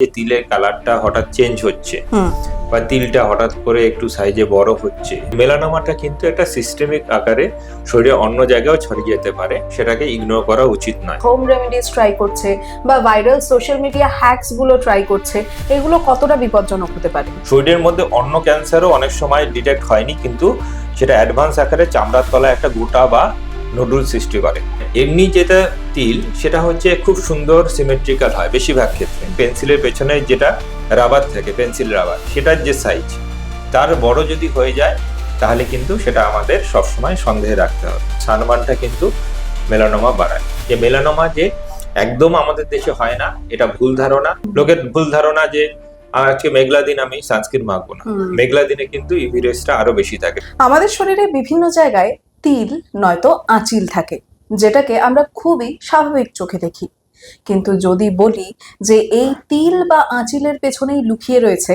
যে তিলের কালারটা হঠাৎ চেঞ্জ হচ্ছে বা তিলটা হঠাৎ করে একটু সাইজে বড় হচ্ছে মেলানোমাটা কিন্তু একটা সিস্টেমিক আকারে শরীরে অন্য জায়গায় ছড়িয়ে যেতে পারে সেটাকে ইগনোর করা উচিত নয়। হোম রেমেডিস ট্রাই করছে বা ভাইরাল সোশ্যাল মিডিয়া হ্যাকসগুলো ট্রাই করছে এগুলো কতটা বিপজ্জনক হতে পারে? শরীরের মধ্যে অন্য ক্যান্সারও অনেক সময় ডিটেক্ট হয়নি কিন্তু সেটা অ্যাডভান্স আকারে চামড়ার তলায় একটা গোটা বা নুডুল সৃষ্টি করে। এমনি যেটা তিল সেটা হচ্ছে খুব সুন্দর সিমেট্রিক্যাল হয় বেশিরভাগ ক্ষেত্রে। পেন্সিলের পেছনে যেটা রাবার থাকে পেন্সিল রাবার সেটার যে সাইজ তার বড় যদি হয়ে যায় তাহলে কিন্তু সেটা আমাদের সবসময় সন্দেহে রাখতে হবে। সানমানটা কিন্তু মেলানোমা বাড়ায়। যে মেলানোমা যে একদম আমাদের দেশে হয় না এটা ভুল ধারণা। লোকের ভুল ধারণা যে আজকে মেঘলা দিন আমি সানস্ক্রিন মাখবো না। মেঘলা দিনে কিন্তু ইভি রেসটা আরও বেশি থাকে। আমাদের শরীরে বিভিন্ন জায়গায় তিল নয়তো আঁচিল থাকে, যেটাকে আমরা খুবই স্বাভাবিক চোখে দেখি। কিন্তু যদি বলি যে এই তিল বা আঁচিলের পেছনেই লুকিয়ে রয়েছে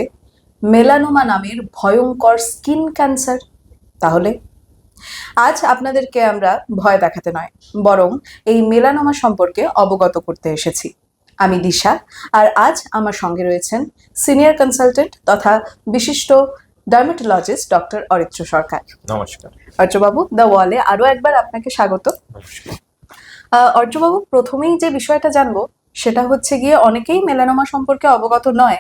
মেলানোমা নামের ভয়ঙ্কর স্কিন ক্যান্সার, তাহলে? আজ আপনাদেরকে আমরা ভয় দেখাতে নয়, বরং এই মেলানোমা সম্পর্কে অবগত করতে এসেছি। আমি দিশা, আর আজ আমার সঙ্গে রয়েছেন সিনিয়র কনসালটেন্ট তথা বিশিষ্ট ডার্মাটোলজিস্ট ডক্টর অরিত্র সরকার। নমস্কার। অর্জবাবু দ্য ওয়ালে আরও একবার আপনাকে স্বাগত। অর্জবাবু প্রথমেই যে বিষয়টা জানব সেটা হচ্ছে গিয়ে অনেকেই মেলানোমা সম্পর্কে অবগত নয়।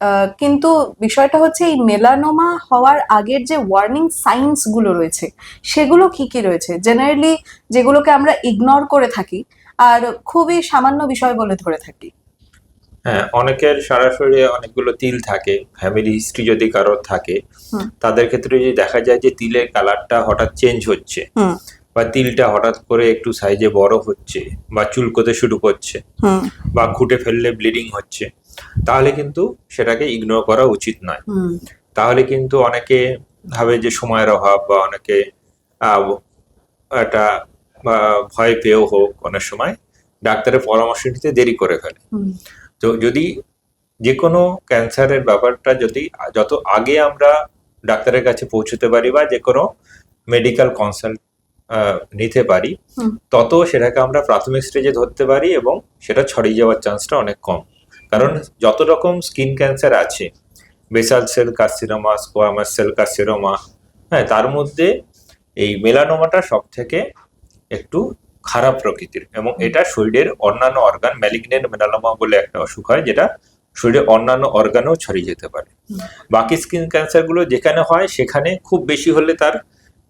আহ, কিন্তু বিষয়টা হচ্ছে এই মেলানোমা হওয়ার আগের যে ওয়ার্নিং সাইন্সগুলো রয়েছে সেগুলো কি কি রয়েছে? জেনারেলি যেগুলোকে আমরা ইগনোর করে থাকি আর খুবই সামান্য বিষয় বলে ধরে থাকি। হ্যাঁ অনেকের সরাসরি অনেকগুলো তিল থাকে ফ্যামিলি হিস্ট্রি যদি কারোর থাকে তাদের ক্ষেত্রে যদি দেখা যায় যে তিলের কালারটা হঠাৎ চেঞ্জ হচ্ছে বা তিলটা হঠাৎ করে একটু সাইজে বড় হচ্ছে বা চুলকোতে শুরু করছে বা খুঁটে ফেললে ব্লিডিং হচ্ছে তাহলে কিন্তু সেটাকে ইগনোর করা উচিত নয়। তাহলে কিন্তু অনেকে ভাবে যে সময়ের অভাব বা অনেকে একটা ভয় পেয়েও হোক অনেক সময় ডাক্তারের পরামর্শ নিতে দেরি করে ফেলে। তো যদি যে কোনো ক্যান্সারের ব্যাপারটা যদি যত আগে আমরা ডাক্তারের কাছে পৌঁছতে পারি বা যে কোনো মেডিকেল কনসাল্ট নিতে পারি তত সেটাকে আমরা প্রাথমিক স্টেজে ধরতে পারি এবং সেটা ছড়িয়ে যাওয়ার চান্সটা অনেক কম। কারণ যত রকম স্কিন ক্যান্সার আছে basal cell carcinoma squamous cell carcinoma হ্যাঁ তার মধ্যে এই মেলানোমাটা সব থেকে একটু খারাপ প্রকৃতির এবং এটা শরীরের অন্যান্য অর্গান ম্যালিগনেন্ট মেলানোমা বলে একটা অসুখ হয় যেটা শরীরের অন্যান্য অর্গানেও ছড়িয়ে যেতে পারে। বাকি স্কিন ক্যান্সারগুলো যেখানে হয় সেখানে খুব বেশি হলে তার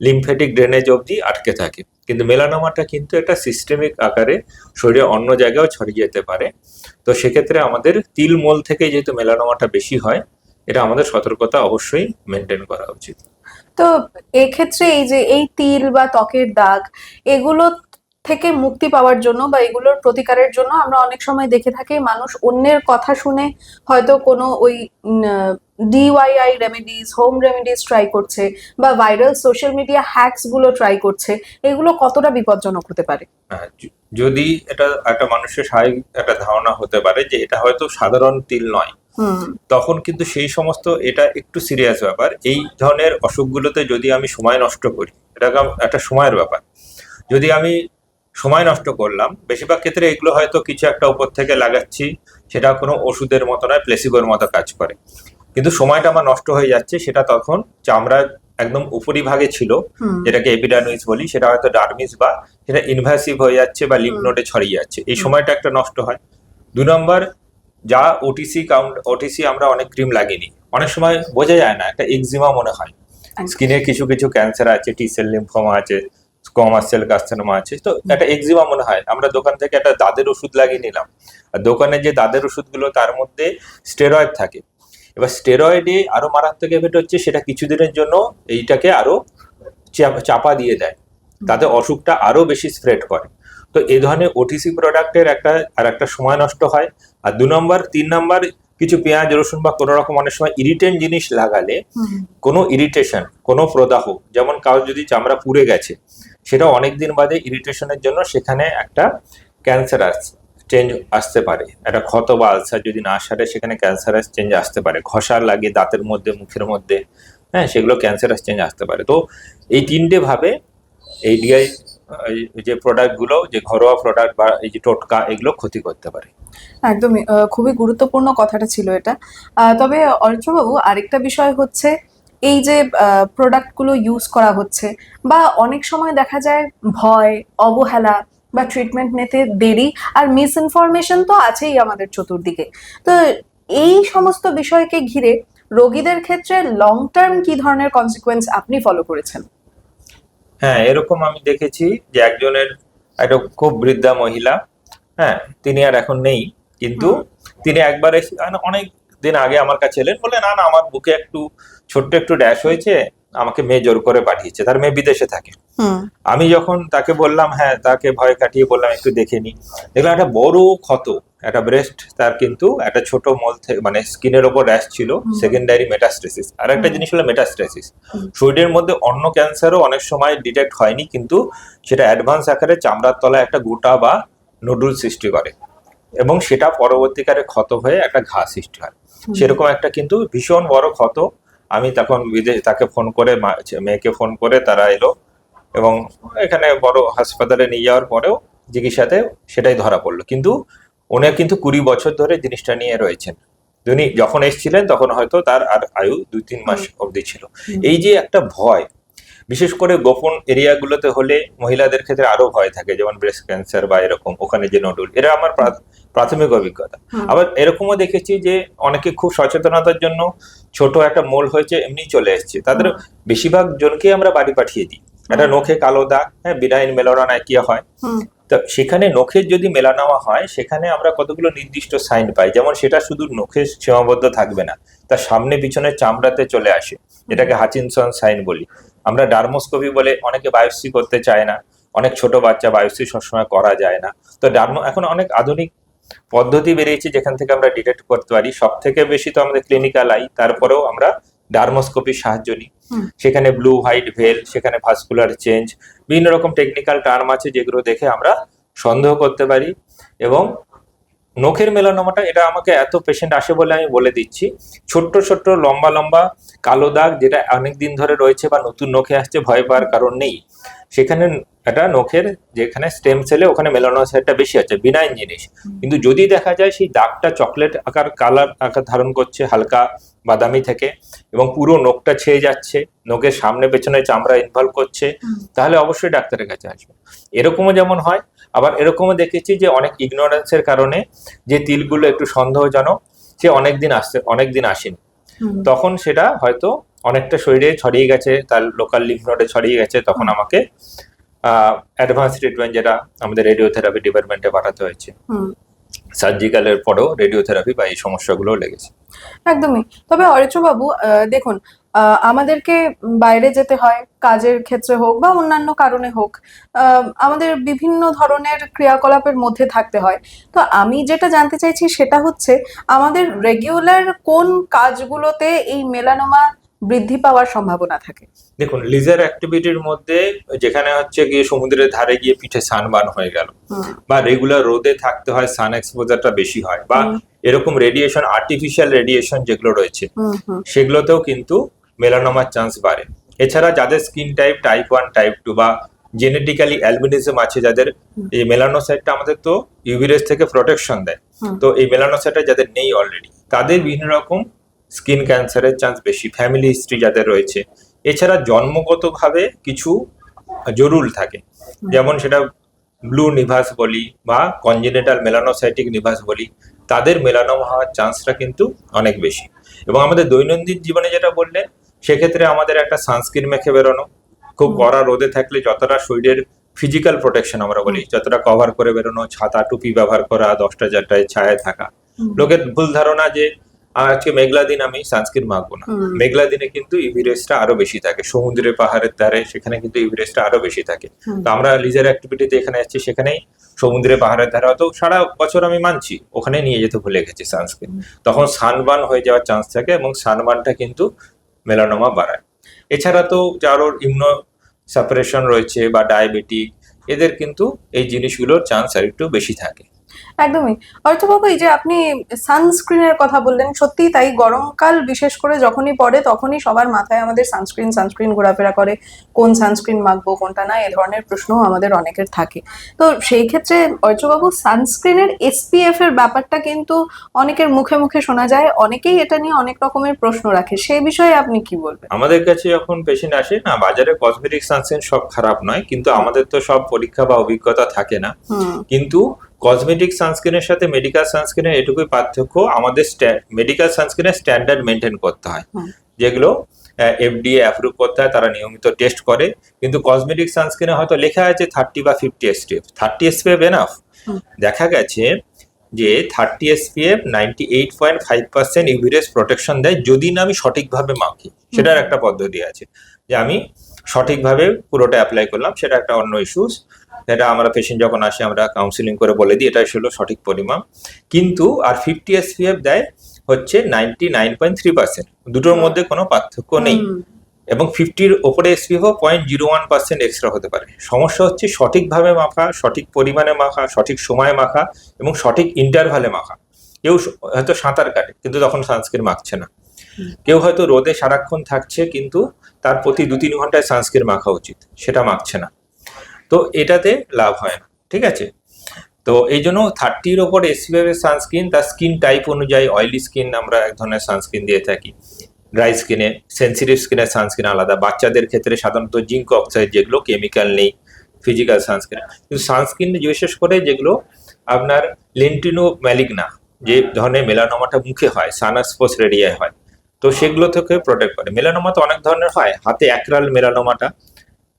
লিমফেটিক ড্রেনেজ অবধি আটকে থাকে। কিন্তু মেলানোমাটা কিন্তু একটা সিস্টেমিক আকারে শরীরে অন্য জায়গায়ও ছড়িয়ে যেতে পারে। তো সেক্ষেত্রে আমাদের তিলমূল থেকে যেহেতু মেলানোমাটা বেশি হয় এটা আমাদের সতর্কতা অবশ্যই মেনটেন করা উচিত। তো এক্ষেত্রে এই যে এই তিল বা ত্বকের দাগ এগুলো থেকে মুক্তি পাওয়ার জন্য বা এগুলোর প্রতিকারের জন্য আমরা অনেক সময় দেখে থাকি মানুষ অন্যের কথা শুনে হয়তো কোনো ওই DIY remedies home remedies try করছে বা ভাইরাল সোশ্যাল মিডিয়া হ্যাকসগুলো ট্রাই করছে এগুলো কতটা বিপজ্জনক হতে পারে? হ্যাঁ, যদি এটা একটা মানুষের স্বাভাবিক একটা ধারণা হতে পারে যে এটা হয়তো সাধারণ তিল নয় তখন কিন্তু সেই সমস্ত এটা একটু সিরিয়াস ব্যাপার। এই ধরনের অসুখগুলোতে যদি আমি সময় নষ্ট করি এটা একটা সময়ের ব্যাপার। যদি আমি সময় নষ্ট করলাম। বেশিরভাগ ক্ষেত্রে এগুলো হয়তো কিছু একটা উপর থেকে লাগাচ্ছি সেটা কোনো ওষুধের মতো নয় প্লেসিবোর মতো কাজ করে। কিন্তু সময়টা আমার নষ্ট হয়ে যাচ্ছে সেটা তখন চামড়া একদম উপরিভাগে ছিল যেটাকে এপিডার্মিস বলি সেটা হয়তো ডার্মিস বা সেটা ইনভ্যাসিভ হয়ে যাচ্ছে বা লিম্ফ নোডে ছড়িয়ে যাচ্ছে। এই সময়টা একটা নষ্ট হয়। দু নম্বর যা ওটিসি কাউন্ট ওটিসি আমরা অনেক ক্রিম লাগিনি। অনেক সময় বোঝা যায় না একটা এক্সিমা মনে হয়। স্কিনের কিছু কিছু ক্যান্সার আছে টি সেল লিম্ফোমা আছে সেল কার্সিনোমা আছে। তো একটা এক্সিমা মনে হয়। আমরা দোকান থেকে একটা দাদের ওষুধ লাগিয়ে নিলাম। আর দোকানে যে দাদের ওষুধগুলো তার মধ্যে স্টেরয়েড থাকে। এবার স্টেরয়েডে আরও মারাত্মক এফেক্ট হচ্ছে সেটা কিছুদিনের জন্য এইটাকে আরও চাপ- দিয়ে দেয়। তাতে অসুখটা আরও বেশি স্প্রেড করে। তো এই ধরনের ওটিসি প্রোডাক্টের একটা আর একটা সময় নষ্ট হয়। আর দু নম্বর তিন নম্বর কিছু পেঁয়াজ রসুন বা কোনো রকম অনেক সময় ইরিটেন্ট জিনিস লাগালে কোনো ইরিটেশন কোনো প্রদাহ যেমন কারও যদি চামড়া পুড়ে গেছে সেটা অনেক দিন বাদে ইরিটেশনের জন্য সেখানে একটা ক্যান্সার চেঞ্জ আসতে পারে। একটা ক্ষত বা আলসার যদি না সারে, সেখানে ক্যান্সারাস চেঞ্জ আসতে পারে। ঘষার লাগে, দাঁতের মধ্যে, মুখের মধ্যে হ্যাঁ সেগুলো ক্যান্সারাস চেঞ্জ আসতে পারে। তো এই তিনটে ভাবে এই ডিআই যে প্রোডাক্টগুলো যে ঘরোয়া প্রোডাক্ট বা এই যে টোটকা, এগুলো ক্ষতি করতে পারে। একদমই খুবই গুরুত্বপূর্ণ কথাটা ছিল এটা। তবে অরিত্রবাবু আরেকটা বিষয় হচ্ছে এই যে প্রোডাক্টগুলো ইউজ করা হচ্ছে বা অনেক সময় দেখা যায় ভয় অবহেলা বা ট্রিটমেন্ট নিতে দেরি আর মিস ইনফরমেশন তো আছেই আমাদের চতুর্দিকে। তো এই সমস্ত বিষয়কে ঘিরে রোগীদের ক্ষেত্রে লং টার্ম কি ধরনের কনসিকোয়েন্স আপনি ফলো করেছেন? হ্যাঁ এরকম আমি দেখেছি যে একজনের একটা খুব বৃদ্ধা মহিলা হ্যাঁ তিনি আর এখন নেই কিন্তু তিনি একবার এসে মানে অনেক দিন আগে আমার কাছে এলেন বলে না না আমার বুকে একটু ছোট্ট একটু ড্যাশ হয়েছে আমাকে মেয়ে জোর করে পাঠিয়েছে তার মেয়ে বিদেশে থাকে। আমি যখন তাকে বললাম হ্যাঁ তাকে ভয় কাটিয়ে বললাম একটু দেখে নি। দেখলাম একটা বড় ক্ষত একটা ব্রেস্ট তার কিন্তু একটা ছোট মল থেকে মানে স্কিনের ওপর র্যাশ ছিল সেকেন্ডারি মেটাস্টেসিস আর একটা জিনিস হলো মেটাস্টেসিস শরীরের মধ্যে অন্য ক্যান্সারও অনেক সময় ডিটেক্ট হয়নি কিন্তু সেটা অ্যাডভান্স আকারে চামড়ার তলায় একটা গোটা বা নুডুল সৃষ্টি করে। এবং সেটা পরবর্তীকালে ক্ষত হয়ে একটা ঘা সৃষ্টি হয়। সেরকম একটা কিন্তু ভীষণ বড় ক্ষত আমি তখন বিদেশ তাকে ফোন করে মেয়েকে ফোন করে তারা এলো এবং এখানে বড় হাসপাতালে নিয়ে যাওয়ার পরেও চিকিৎসাতে সেটাই ধরা পড়ল। কিন্তু উনি কিন্তু কুড়ি বছর ধরে জিনিসটা নিয়ে রয়েছেন। উনি যখন এসেছিলেন তখন হয়তো তার আর আয়ু দুই তিন মাস অবধি ছিল। এই যে একটা ভয় বিশেষ করে গোপন এরিয়াগুলোতে হলে মহিলাদের ক্ষেত্রে আরও ভয় থাকে যেমন ব্রেস্ট ক্যান্সার বা এরকম ওখানে যে নডুল এরা আমার প্রাথমিক অভিজ্ঞতা। আবার এরকমও দেখেছি যে অনেকে খুব সচেতনতার জন্য ছোট একটা মোল হয়েছে এমনি চলে এসছে। তাদের বেশিরভাগ জনকে আমরা বাড়ি পাঠিয়ে দিই। একটা নখে কালো দাগ হ্যাঁ বিনাইন মেলোরান একই হয়? তো সেখানে নখের যদি মেলানোয়া হয় সেখানে আমরা কতগুলো নির্দিষ্ট সাইন পাই? যেমন সেটা শুধু নখে সীমাবদ্ধ থাকবে না তার সামনে পিছনে চামড়াতে চলে আসে এটাকে হাচিনসন সাইন বলি। আমরা ডার্মোস্কোপি বলে অনেকে বায়োপসি করতে চায় না অনেক ছোট বাচ্চা বায়োপসি সবসময় করা যায় না। তো ডার্মো এখন অনেক আধুনিক পদ্ধতি বেরিয়েছে যেখান থেকে আমরা ডিটেক্ট করতে পারি। সব থেকে বেশি তো আমাদের ক্লিনিক্যাল আই তারপরেও আমরা ডার্মোস্কোপির সাহায্য নিই। সেখানে ব্লু হোয়াইট ভেল সেখানে ভাস্কুলার চেঞ্জ বিভিন্ন রকম টেকনিক্যাল টার্ম আছে যেগুলো দেখে আমরা সন্দেহ করতে পারি। এবং নখের মেলানোমাটা এটা আমাকে এত পেশেন্ট আসে বলে আমি বলে দিচ্ছি। ছোট্ট ছোট্ট লম্বা লম্বা কালো দাগ যেটা অনেক দিন ধরে রয়েছে বা নতুন নখে আসছে ভয় পাওয়ার কারণ নেই। সেখানে এটা নখের যেখানে স্টেম সেলে ওখানে মেলানোসাইটটা বেশি আছে বিনাইন জিনিস। কিন্তু যদি দেখা যায় সেই দাগটা চকলেট আকার কালার আকার ধারণ করছে হালকা বাদামি থেকে এবং পুরো নখটা ছেয়ে যাচ্ছে নখের সামনে পেছনে চামড়া ইনভলভ করছে তাহলে অবশ্যই ডাক্তারের কাছে আসবে। এরকমও যেমন হয় আবার এরকমও দেখেছি যে অনেক ইগনোরেন্সের কারণে যে তিলগুলো একটু সন্দেহজনক সে অনেক দিন আসতে অনেক দিন আসেনি তখন সেটা হয়তো অনেকটা শরীরে ছড়িয়ে গেছে তার লোকাল লিম্ফ নোডে ছড়িয়ে গেছে তখন আমাকে অ্যাডভান্স ট্রিটমেন্ট যেটা আমাদের রেডিওথেরাপি ডিপার্টমেন্টে পাঠাতে হয়েছে। সার্জিক্যালের পরেও রেডিওথেরাপি বা এই সমস্যাগুলো লেগেছে। একদমই। তবে আহ, দেখুন আমাদেরকে বাইরে যেতে হয় কাজের ক্ষেত্রে হোক বা অন্যান্য কারণে হোক আমাদের বিভিন্ন ধরনের ক্রিয়াকলাপের মধ্যে থাকতে হয়। তো আমি যেটা জানতে চাইছি সেটা হচ্ছে আমাদের রেগুলার কোন কাজগুলোতে এই মেলানোমা বৃদ্ধি পাওয়ার সম্ভাবনা থাকে। দেখুন লিজার অ্যাক্টিভিটির মধ্যে যেখানে হচ্ছে গিয়ে সমুদ্রের ধারে গিয়ে পিঠে সানবান হয়ে গেল বা রেগুলার রোদে থাকতে হয় সান এক্সপোজারটা বেশি হয় বা এরকম রেডিয়েশন আর্টিফিশিয়াল রেডিয়েশন যেগুলো রয়েছে সেগুলোতেও কিন্তু মেলানোমার চান্স বাড়ে। এছাড়া যাদের skin type type one type two বা জেনেটিক্যালি অ্যালবিনিজম আছে যাদের। এই মেলানোসাইটটা আমাদের তো ইউভিরেস থেকে প্রোটেকশন দেয়। তো এই মেলানোসাইটটা যাদের নেই অলরেডি তাদের বিভিন্ন রকম স্কিন ক্যান্সারের চান্স বেশি ফ্যামিলি হিস্ট্রি যাদের রয়েছে। এছাড়া জন্মগতভাবে কিছু জরুল থাকে। যেমন সেটা ব্লু নিভাস বলি বা কনজেনেটাল মেলানোসাইটিক নিভাস বলি তাদের মেলানোমা হওয়ার চান্সটা কিন্তু অনেক বেশি। এবং আমাদের দৈনন্দিন জীবনে যেটা বললেন সেক্ষেত্রে আমাদের একটা সানস্ক্রিন মেখে বেরোনো খুব। কড়া রোদে থাকলে যতটা শরীরের ফিজিক্যাল প্রোটেকশন আমরা বলি যতটা কভার করে বেরোনো ছাতা টুপি ব্যবহার করা দশটা চারটায় ছায়ায় থাকা। লোকের ভুল ধারণা যে "আহ, আজকে মেঘলা দিন আমি সানস্ক্রিন মাখবো না। মেঘলা দিনে কিন্তু ইউভি রেসটা আরও বেশি থাকে। সমুদ্রে পাহাড়ের ধারে সেখানে কিন্তু ইউভি রেসটা আরও বেশি থাকে। তো আমরা লিজার অ্যাক্টিভিটিতে এখানে যাচ্ছি সেখানেই সমুদ্রে পাহাড়ের ধারে। হয়তো সারা বছর আমি মানছি ওখানে নিয়ে যেতে ভুলে গেছি সানস্ক্রিন। তখন সানবার্ন হয়ে যাওয়ার চান্স থাকে এবং সানবার্নটা কিন্তু মেলানোমা বাড়ায়। এছাড়া তো যারোর ইমনো সাপারেশন রয়েছে বা ডায়াবেটিক এদের কিন্তু এই জিনিসগুলোর চান্স আর একটু বেশি থাকে। একদমই। অর্থবাবু এই যে আপনি সানস্ক্রিনের কথা বললেন সত্যি তাই গরমকাল বিশেষ করে যখনই পড়ে তখনই সবার মাথায় আমাদের সানস্ক্রিন সানস্ক্রিন ঘোরাফেরা করে কোন সানস্ক্রিন মাখবো কোনটা না এ ধরনের প্রশ্নও আমাদের অনেকের থাকে। তো সেই ক্ষেত্রে অর্চবাবু সানস্ক্রিনের এসপিএফ এর ব্যাপারটা কিন্তু অনেকের মুখে মুখে শোনা যায় অনেকেই এটা নিয়ে অনেক রকমের প্রশ্ন রাখে। সেই বিষয়ে আপনি কি বলবেন? আমাদের কাছে যখন পেশেন্ট আসে না বাজারে কসমেটিক সানস্ক্রিন সব খারাপ নয় কিন্তু আমাদের তো সব পরীক্ষা বা অভিজ্ঞতা থাকে না। কিন্তু কসমেটিক সানস্ক্রিনের সাথে মেডিকেল সানস্ক্রিনের এটুকুই পার্থক্য আমাদের মেডিকেল সানস্ক্রিনের স্ট্যান্ডার্ড মেনটেন করতে হয়। যেগুলো এফডিএ অ্যাপ্রুভ করতে হয় তারা নিয়মিত টেস্ট করে। কিন্তু কসমেটিক সানস্ক্রিনে হয়তো লেখা আছে থার্টি বা fifty SPF thirty SPF enough. দেখা গেছে যে thirty SPF ninety eight point five percent UV rays protection দেয় যদি না আমি সঠিকভাবে মাখি। সেটার একটা পদ্ধতি আছে। যে আমি সঠিকভাবে পুরোটা অ্যাপ্লাই করলাম সেটা একটা অন্য ইস্যুস এটা আমরা পেশেন্ট যখন আসে আমরা কাউন্সিলিং করে বলে দিই এটাই ছিল সঠিক পরিমাণ। কিন্তু আর ফিফটি এসপিএফ দেয় হচ্ছে ninety nine point three percent দুটোর মধ্যে কোনো পার্থক্য নেই। এবং ফিফটির ওপরে এসপিএফও point zero one percent extra হতে পারে। সমস্যা হচ্ছে সঠিকভাবে মাখা সঠিক পরিমাণে মাখা সঠিক সময়ে মাখা এবং সঠিক ইন্টারভালে মাখা। কেউ হয়তো সাঁতার কাটে কিন্তু তখন সানস্ক্রিন মাখছে না। কেউ হয়তো রোদে সারাক্ষণ থাকছে কিন্তু তার প্রতি দু তিন ঘন্টায় সানস্ক্রিন মাখা উচিত। সেটা মাখছে না। তো এটাতে লাভ হয় না, ঠিক আছে? তো এই জন্য থার্টির ওপর এর সানস্ক্রিন তার স্কিন টাইপ অনুযায়ী অয়েলি স্কিন আমরা এক ধরনের সানস্ক্রিন দিয়ে থাকি। ড্রাই স্কিনে সেন্সিটিভ স্কিনের সানস্ক্রিন আলাদা। বাচ্চাদের ক্ষেত্রে সাধারণত জিঙ্ক অক্সাইড যেগুলো কেমিক্যাল নেই ফিজিক্যাল সানস্ক্রিন কিন্তু সানস্ক্রিন বিশেষ করে যেগুলো আপনার লেন্টিনো ম্যালিগনা যে ধরনের মেলানোমাটা মুখে হয় সানাসপোস রেডিয়ায় হয়, তো সেগুলো থেকে প্রোটেক্ট করে। মেলানোমা তো অনেক ধরনের হয়, হাতে একরাল মেলানোমাটা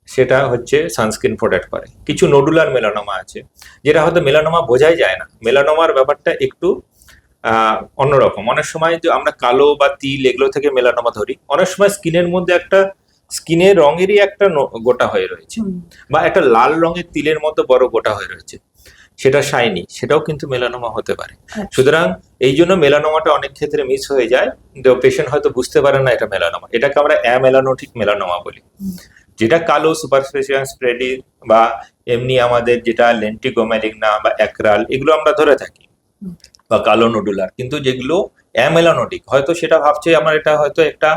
সেটা হচ্ছে সানস্ক্রিন প্রোটেক্ট করে। কিছু নোডুলার মেলানোমা আছে যেটা হয়তো মেলানোমা বোঝাই যায় না। মেলানোমার ব্যাপারটা একটু আহ, অন্যরকম। অনেক সময় যে আমরা কালো বা তিল এগুলো থেকে মেলানোমা ধরি। অনেক সময় স্কিনের মধ্যে একটা স্কিনের রঙেরই একটা গোটা হয়ে রয়েছে। বা একটা লাল রঙের তিলের মতো বড় গোটা হয়ে রয়েছে। সেটা শাইনি সেটাও কিন্তু মেলানোমা হতে পারে। আচ্ছা। সুতরাং এই জন্য মেলানোমাটা অনেক ক্ষেত্রে মিস হয়ে যায়। পেশেন্ট হয়তো বুঝতে পারে না এটা মেলানোমা। এটাকে আমরা অ্যামেলানোটিক মেলানোমা বলি। যেটা কালো সুপারস্পেশিয়াল স্প্রেডি বা এমনি আমাদের যেটা লেন্টিগোম্যালিগনা বা একরাল এগুলো আমরা ধরে থাকি। বা কালো নোডুলার কিন্তু যেগুলো অ্যামেলানোটিক হয়তো সেটা ভাবছে আমার এটা হয়তো একটা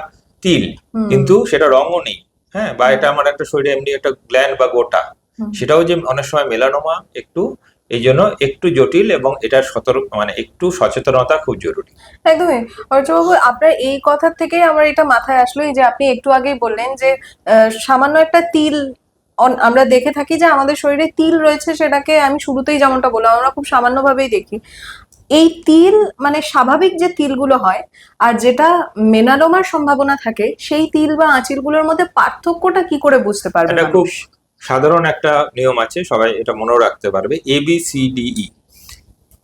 তিল কিন্তু সেটা রঙও নেই হ্যাঁ? বা এটা আমার একটা শরীরে এমনি একটা গ্ল্যান্ড বা গোটা। সেটাও যে অনেক সময় মেলানোমা একটু এই জন্য একটু জটিল এবং এটা সতর্ক মানে একটু সচেতনতা খুব জরুরি। একদমই। অর্চবাবু আপনার এই কথার থেকেই আমার এটা মাথায় আসলো যে আপনি একটু আগেই বললেন যে সামান্য একটা তিল আমরা দেখে থাকি যে আমাদের শরীরে তিল রয়েছে সেটাকে আমি শুরুতেই যেমনটা বললাম আমরা খুব সামান্যভাবেই দেখি। এই তিল মানে স্বাভাবিক যে তিলগুলো হয় আর যেটা মেনালোমার সম্ভাবনা থাকে সেই তিল বা আঁচিলগুলোর মধ্যে পার্থক্যটা কি করে বুঝতে পারবে খুব? সাধারণ একটা নিয়ম আছে সবাই এটা মনেও রাখতে পারবে A B C D E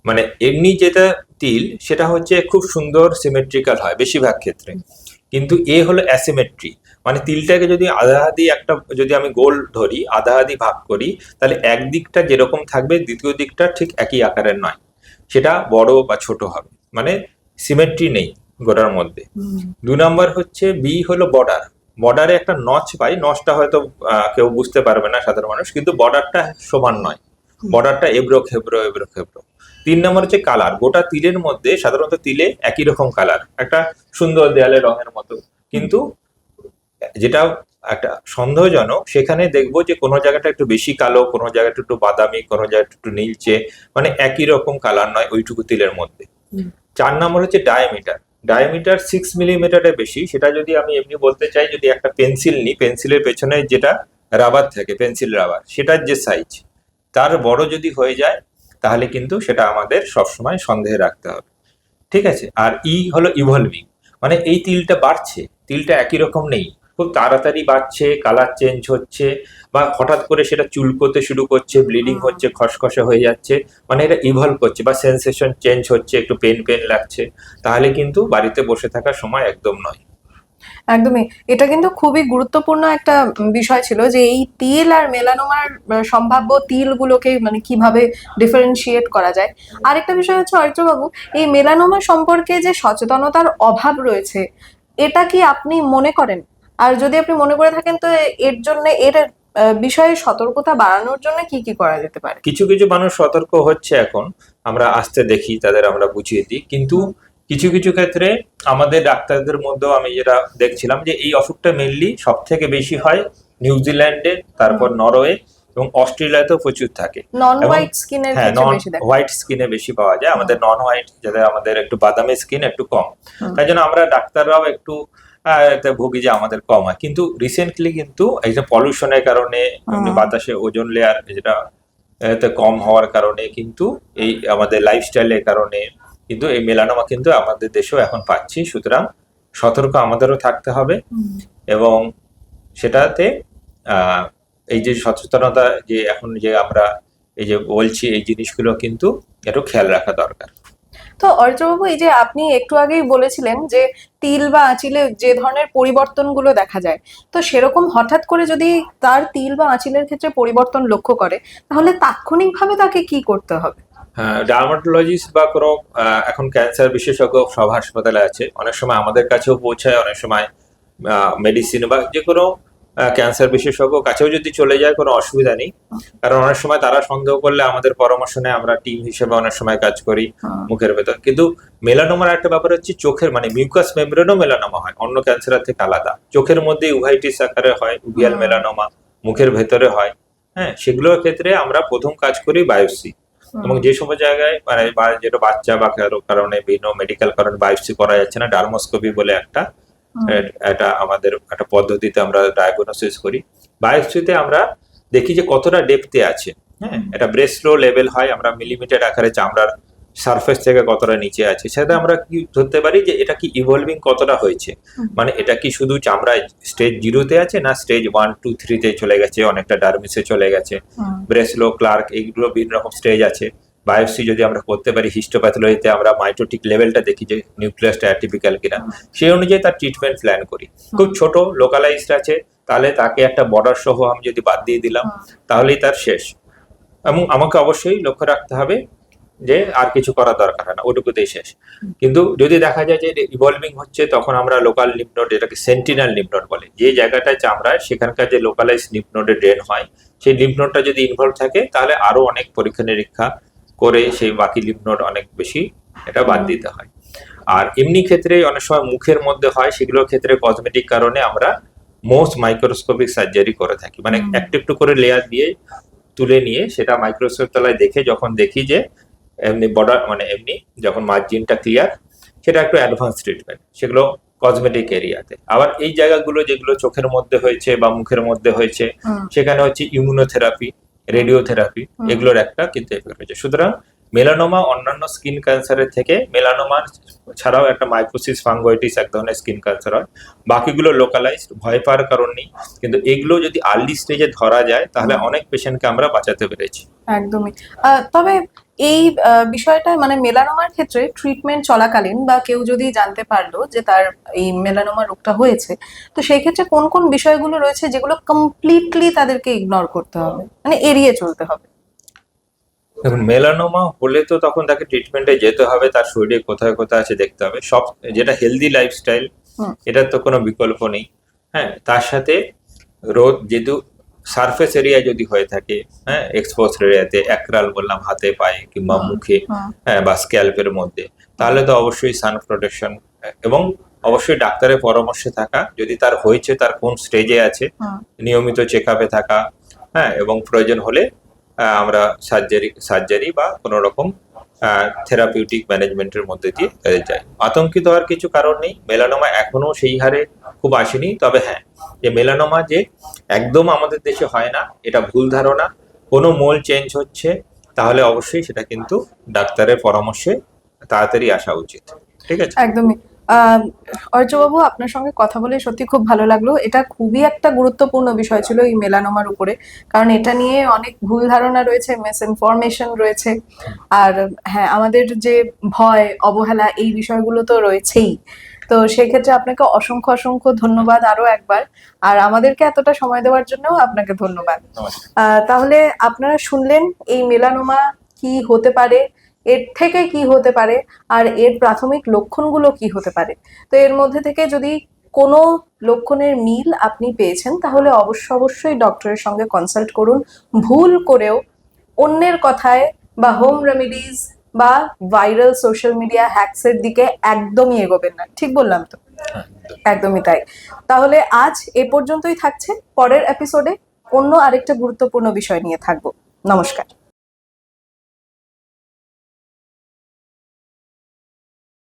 মানে এমনি যেটা তিল সেটা হচ্ছে খুব সুন্দর সিমেট্রিক্যাল হয় বেশিরভাগ ক্ষেত্রে। কিন্তু এ হলো অ্যাসিমেট্রি মানে তিলটাকে যদি আধা আধি একটা যদি আমি গোল ধরি আধা আধি ভাগ করি তাহলে একদিকটা যেরকম থাকবে দ্বিতীয় দিকটা ঠিক একই আকারের নয়। সেটা বড় বা ছোট হবে। মানে সিমেট্রি নেই গোটার মধ্যে। দু নম্বর হচ্ছে বি হলো বর্ডার বর্ডারে একটা নচ পাই নচটা হয়তো কেউ বুঝতে পারবে না সাধারণ মানুষ কিন্তু বর্ডারটা সমান নয়। বর্ডারটা এবড়ো খেবড়ো এবড়ো খেবড়ো তিন নম্বর হচ্ছে কালার গোটা তিলের মধ্যে সাধারণত তিলে একই রকম কালার একটা সুন্দর দেয়ালে রঙের মতো। কিন্তু যেটা একটা সন্দেহজনক সেখানে দেখব যে কোনো জায়গাটা একটু বেশি কালো কোনো জায়গাটা একটু বাদামি কোনো জায়গাটা একটু নীলচে মানে একই রকম কালার নয় ওইটুকু তিলের মধ্যে। চার নম্বর হচ্ছে ডায়ামিটার ডায়ামিটার সিক্স মিলিমিটারের বেশি, সেটা যদি আমি এমনি বলতে চাই, যদি একটা পেন্সিল নিই পেন্সিলের পেছনে যেটা রাবার থাকে পেন্সিল রাবার সেটার যে সাইজ তার বড় যদি হয়ে যায়, তাহলে কিন্তু সেটা আমাদের সবসময় সন্দেহে রাখতে হবে। ঠিক আছে? আর ই হলো ইভলভিং মানে এই তিলটা বাড়ছে, তিলটা একই রকম নেই। খুব তাড়াতাড়ি বাড়ছে কালার চেঞ্জ হচ্ছে বা হঠাৎ করে সেটা চুলকোতে শুরু করছে ব্লিডিং হচ্ছে খসখসে হয়ে যাচ্ছে মানে এটা ইভলভ করছে বা সেন্সেশন চেঞ্জ হচ্ছে একটু পেন পেন লাগছে। তাহলে কিন্তু বাড়িতে বসে থাকার সময় একদম নয়। একদমই। এটা কিন্তু খুবই গুরুত্বপূর্ণ একটা বিষয় ছিল যে এই তিল আর মেলানোমার সম্ভাব্য তিলগুলোকে মানে কীভাবে ডিফারেন্সিয়েট করা যায়। আরেকটা বিষয় হচ্ছে অর্জবাবু এই মেলানোমা সম্পর্কে যে সচেতনতার অভাব রয়েছে এটা কি আপনি মনে করেন? আর যদি আপনি মনে করে থাকেন তো এর জন্য এর বিষয়ে সতর্কতা বাড়ানোর জন্য কি কি করা যেতে পারে? কিছু কিছু মানুষ সতর্ক হচ্ছে এখন। আমরা আসতে দেখি তাদের আমরা বুঝিয়ে দিই। কিন্তু কিছু কিছু ক্ষেত্রে আমাদের ডাক্তারদের মধ্যেও আমি যেটা দেখছিলাম যে এই অসুখটা মেনলি সব থেকে বেশি হয় নিউজিল্যান্ডে তারপর নরওয়ে এবং অস্ট্রেলিয়াতেও প্রচুর থাকে। নন হোয়াইট স্কিনের হ্যাঁ নন হোয়াইট স্কিনে বেশি পাওয়া যায়। আমাদের নন হোয়াইট যাদের আমাদের একটু বাদামি স্কিন একটু কম। তাই জন্য আমরা ডাক্তাররাও একটু ভুগি যে আমাদের কম হয়। কিন্তু রিসেন্টলি কিন্তু এই যে পলিউশনের কারণে বাতাসে ওজন লেয়ার যেটা কম হওয়ার কারণে কিন্তু এই আমাদের লাইফস্টাইলের কারণে কিন্তু এই মেলানোমা কিন্তু আমাদের দেশেও এখন পাচ্ছি। সুতরাং সতর্ক আমাদেরও থাকতে হবে এবং সেটাতে আহ, এই যে সচেতনতা যে এখন যে আমরা এই যে বলছি এই জিনিসগুলো কিন্তু একটু খেয়াল রাখা দরকার। তো অর্জবাবু এই যে আপনি একটু আগেই বলেছিলেন যে তিল বা আঁচিলে যে ধরনের পরিবর্তনগুলো দেখা যায়, তো সেরকম হঠাৎ করে যদি তার তিল বা আঁচিলের ক্ষেত্রে পরিবর্তন লক্ষ্য করে, তাহলে তাৎক্ষণিকভাবে তাকে কি করতে হবে? হ্যাঁ ডার্মাটোলজিস্ট বা কোনো এখন ক্যান্সার বিশেষজ্ঞ সব হাসপাতালে আছে। অনেক সময় আমাদের কাছেও পৌঁছায়, অনেক সময় মেডিসিন বা যে কোনো ক্যান্সার বিশেষজ্ঞ কাছেও যদি চলে যায় কোনো অসুবিধা নেই। কারণ অনেক সময় তারা সন্দেহ করলে আমাদের পরামর্শ নেয় আমরা টিম হিসেবে অনেক সময় কাজ করি মুখের ভেতর। কিন্তু মেলানোমার একটা ব্যাপার হচ্ছে চোখের মানে মিউকাস মেমব্রেনও মেলানোমা হয় অন্য ক্যান্সারের থেকে আলাদা। চোখের মধ্যে উভাইটিস আকারে হয় উভিয়াল মেলানোমা মুখের ভেতরে হয়। হ্যাঁ সেগুলোর ক্ষেত্রে আমরা প্রথম কাজ করি বায়োসি এবং যে সময় জায়গায় মানে যেটা বাচ্চা বা কারও কারণে বিভিন্ন মেডিকেল কারণে বায়োপসি করা যাচ্ছে না ডার্মোস্কোপি বলে একটা। এটা আমাদের একটা পদ্ধতিতে আমরা ডায়াগনোসিস করি। বায়োপসিতে আমরা দেখি যে কতটা ডেপথে আছে হ্যাঁ? এটা ব্রেস্ট লেভেল হয় আমরা মিলিমিটার আকারে চামড়ার সারফেস থেকে কতটা নিচে আছে সেটা আমরা কি ধরতে পারি যে এটা কি ইভলভিং কতটা হয়েছে? মানে এটা কি শুধু চামড়ায় স্টেজ জিরোতে আছে না স্টেজ ওয়ান টু থ্রিতে চলে গেছে অনেকটা ডার্মিসে চলে গেছে। ব্রেসলো ক্লার্ক এইগুলো বিভিন্ন রকম স্টেজ আছে। বায়োপসি যদি আমরা করতে পারি হিস্টোপ্যাথোলজিতে আমরা মাইটোটিক লেভেলটা দেখি যে নিউক্লিয়াসটা অ্যাটিপিক্যাল কিনা সেই অনুযায়ী তার ট্রিটমেন্ট প্ল্যান করি। খুব ছোট লোকালাইজড আছে তাহলে তাকে একটা বর্ডার সহ আমি যদি বাদ দিয়ে দিলাম তাহলেই তার শেষ। এবং আমাকে অবশ্যই লক্ষ্য রাখতে হবে যে আর কিছু করার দরকার হয় না ওটুকুতেই শেষ। কিন্তু যদি দেখা যায় যে ইভলভিং হচ্ছে তখন আমরা লোকাল লিপনোড এটাকে সেন্টিনাল লিপনোড বলে যে জায়গাটায় চামড়ায় সেখানকার যে লোকালাইজ লিপনোডে ড্রেন হয় সেই লিপনোডটা যদি ইনভলভ থাকে তাহলে আরও অনেক পরীক্ষা নিরীক্ষা করে সেই বাকি লিপনোড অনেক বেশি এটা বাদ দিতে হয়। আর এমনি ক্ষেত্রে অনেক সময় মুখের মধ্যে হয় সেগুলোর ক্ষেত্রে কসমেটিক কারণে আমরা মোস্ট মাইক্রোস্কোপিক সার্জারি করে থাকি। মানে একটু একটু করে লেয়ার দিয়ে তুলে নিয়ে সেটা মাইক্রোস্কোপ তলায় দেখে যখন দেখি যে এমনি বর্ডার মানে এমনি যখন মার্জিনটা ক্লিয়ার সেটা একটু অ্যাডভান্স ট্রিটমেন্ট সেগুলো কসমেটিক এরিয়াতে আবার এই জায়গাগুলো যেগুলো চোখের মধ্যে হয়েছে বা মুখের মধ্যে হয়েছে সেখানে হচ্ছে ইমিউনোথেরাপি রেডিওথেরাপি। এগুলোর একটা কিন্তু এফেক্ট রয়েছে। সুতরাং মেলানোমা অন্যান্য স্কিন ক্যান্সারের থেকে মেলানোমা ছাড়াও একটা মাইক্রোসিস ফাঙ্গোইটিস এক ধরনের স্কিন ক্যান্সার হয়। বাকিগুলো লোকালাইজড ভয় পাওয়ার কারণ নেই। কিন্তু এগুলো যদি আর্লি স্টেজে ধরা যায় তাহলে অনেক পেশেন্টকে আমরা বাঁচাতে পেরেছি। একদমই। তবে এই বিষয়টা মানে মেলানোমার ক্ষেত্রে ট্রিটমেন্ট চলাকালীন বা কেউ যদি জানতে পারল যে তার এই মেলানোমা রোগটা হয়েছে তো সেই ক্ষেত্রে কোন কোন বিষয়গুলো রয়েছে যেগুলো কমপ্লিটলি তাদেরকে ইগনোর করতে হবে? মানে এড়িয়ে চলতে হবে। দেখুন মেলানোমা হলে তো তখন তাকে ট্রিটমেন্টে যেতে হবে তার শরীরে কোথায় কোথায় আছে দেখতে হবে। সব যেটা হেলদি লাইফস্টাইল। এটার তো কোনো বিকল্প নেই। হ্যাঁ তার সাথে রোদ যেহেতু সারফেস এরিয়া যদি হয়ে থাকে হ্যাঁ এক্সপোজ এরিয়াতে একরাল বললাম হাতে পায়ে কিংবা মুখে হ্যাঁ। বা স্ক্যাল্পের মধ্যে তাহলে তো অবশ্যই সান প্রোটেকশন এবং অবশ্যই ডাক্তারের পরামর্শে থাকা যদি তার হয়েছে তার কোন স্টেজে আছে নিয়মিত চেক আপে থাকা হ্যাঁ এবং প্রয়োজন হলে আমরা সার্জারি সার্জারি বা কোনো রকম থেরাপিউটিক ম্যানেজমেন্টের মধ্যে দিয়ে যাই। আতঙ্কিত হওয়ার কিছু কারণ নেই মেলানোমা এখনও সেই হারে খুব আসেনি তবে হ্যাঁ যে মেলানোমা যে একদম আমাদের দেশে হয় না এটা ভুল ধারণা কোনো মোল চেঞ্জ হচ্ছে তাহলে অবশ্যই সেটা কিন্তু ডাক্তারের পরামর্শে তাড়াতাড়ি আসা উচিত ঠিক আছে? একদমই। আহ, অর্জবাবু আপনার সঙ্গে কথা বলে সত্যি খুব ভালো লাগল। এটা খুবই একটা গুরুত্বপূর্ণ বিষয় ছিল এই মেলানোমার উপরে কারণ এটা নিয়ে অনেক ভুল ধারণা রয়েছে মিস ইনফরমেশন রয়েছে আর হ্যাঁ আমাদের যে ভয় অবহেলা এই বিষয়গুলো তো রয়েছেই। তো সেক্ষেত্রে আপনাকে অসংখ্য অসংখ্য ধন্যবাদ আরও একবার। আর আমাদেরকে এতটা সময় দেওয়ার জন্যও আপনাকে ধন্যবাদ। তাহলে আপনারা শুনলেন এই মেলানোমা কি হতে পারে এর থেকে কি হতে পারে আর এর প্রাথমিক লক্ষণগুলো কি হতে পারে। তো এর মধ্যে থেকে যদি কোনো লক্ষণের মিল আপনি পেয়েছেন তাহলে অবশ্য অবশ্যই ডক্টরের সঙ্গে কনসাল্ট করুন। ভুল করেও অন্যের কথায় বা হোম রেমেডিজ বা ভাইরাল সোশ্যাল মিডিয়া হ্যাকসের দিকে একদমই এগোবেন না। ঠিক বললাম তো? একদমই তাই। তাহলে আজ এ পর্যন্তই থাকছে। পরের এপিসোডে অন্য আরেকটা গুরুত্বপূর্ণ বিষয় নিয়ে থাকব। নমস্কার।